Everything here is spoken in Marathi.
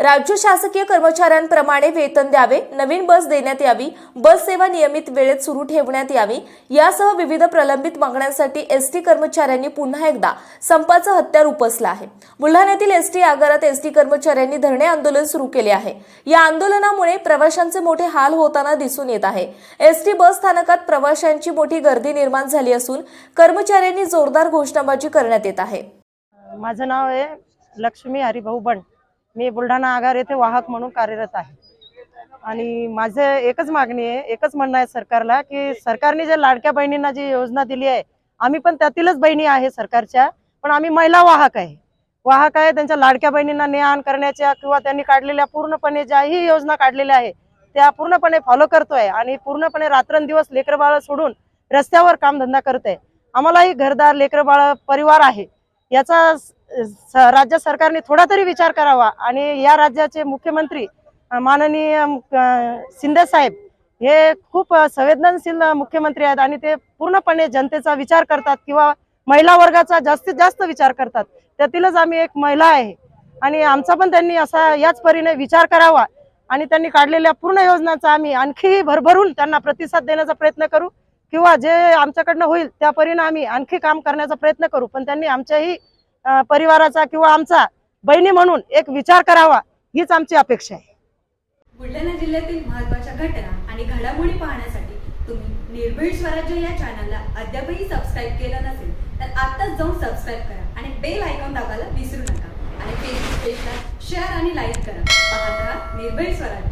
राज्य शासकीय कर्मचाऱ्यांप्रमाणे वेतन द्यावे नवीन बस देण्यात यावी बस सेवा नियमित वेळेत सुरू ठेवण्यात यावी यासह विविध प्रलंबित मागण्यांसाठी एस टी कर्मचाऱ्यांनी पुन्हा एकदा संपाचं हत्यार उपसलं आहे. बुलढाण्यातील एस टी आगारात एस टी कर्मचाऱ्यांनी धरणे आंदोलन सुरू केले आहे. या आंदोलनामुळे प्रवाशांचे मोठे हाल होताना दिसून येत आहे. एस टी बस स्थानकात प्रवाशांची मोठी गर्दी निर्माण झाली असून कर्मचाऱ्यांनी जोरदार घोषणाबाजी करण्यात येत आहे. माझं नाव आहे लक्ष्मी हरिभाऊ बंड मी बुलढाणा आगार येथे वाहक म्हणून कार्यरत आहे. आणि माझं एकच मागणी आहे एकच म्हणणं आहे सरकारला की सरकारने जे लाडक्या बहिणींना जी योजना दिली आहे आम्ही पण त्यातीलच बहिणी आहे सरकारच्या पण आम्ही महिला वाहक आहे. वाहक आहे त्यांच्या लाडक्या बहिणींना ने आण करण्याच्या किंवा त्यांनी काढलेल्या पूर्णपणे ज्याही योजना काढलेल्या आहे त्या पूर्णपणे फॉलो करतोय आणि पूर्णपणे रात्रंदिवस लेकरबाळ सोडून रस्त्यावर कामधंदा करतोय. आम्हालाही घरदार लेकरबाळ परिवार आहे. याचा राज्य सरकारने थोडा तरी विचार करावा. आणि या राज्याचे मुख्यमंत्री माननीय शिंदे साहेब हे खूप संवेदनशील मुख्यमंत्री आहेत आणि ते पूर्णपणे जनतेचा विचार करतात किंवा महिला वर्गाचा जास्तीत जास्त विचार करतात. त्यातीलच आम्ही एक महिला आहे. आणि आमचा पण त्यांनी असा याच परीने विचार करावा आणि त्यांनी काढलेल्या पूर्ण योजनांचा आम्ही आणखीही भरभरून त्यांना प्रतिसाद देण्याचा प्रयत्न करू किंवा जे आमच्याकडनं होईल त्या परीने आम्ही आणखी काम करण्याचा प्रयत्न करू. पण त्यांनी आमच्याही परिवाराचा किंवा आमचा बहिणी म्हणून एक विचार करावा हीच आमची अपेक्षा आहे. बुलढाणा जिल्ह्यातील महत्त्वाच्या घटना आणि घडामोडी पाहण्यासाठी तुम्ही निर्भीड स्वराज्य या चॅनलला अद्यापही सबस्क्राईब केलं नसेल तर आत्ताच जाऊन सबस्क्राईब करा आणि बेल आयकॉन दाबायला विसरू नका. आणि फेसबुक पेजला शेअर आणि लाईक करा. पाहत राहा निर्भीड स्वराज्य.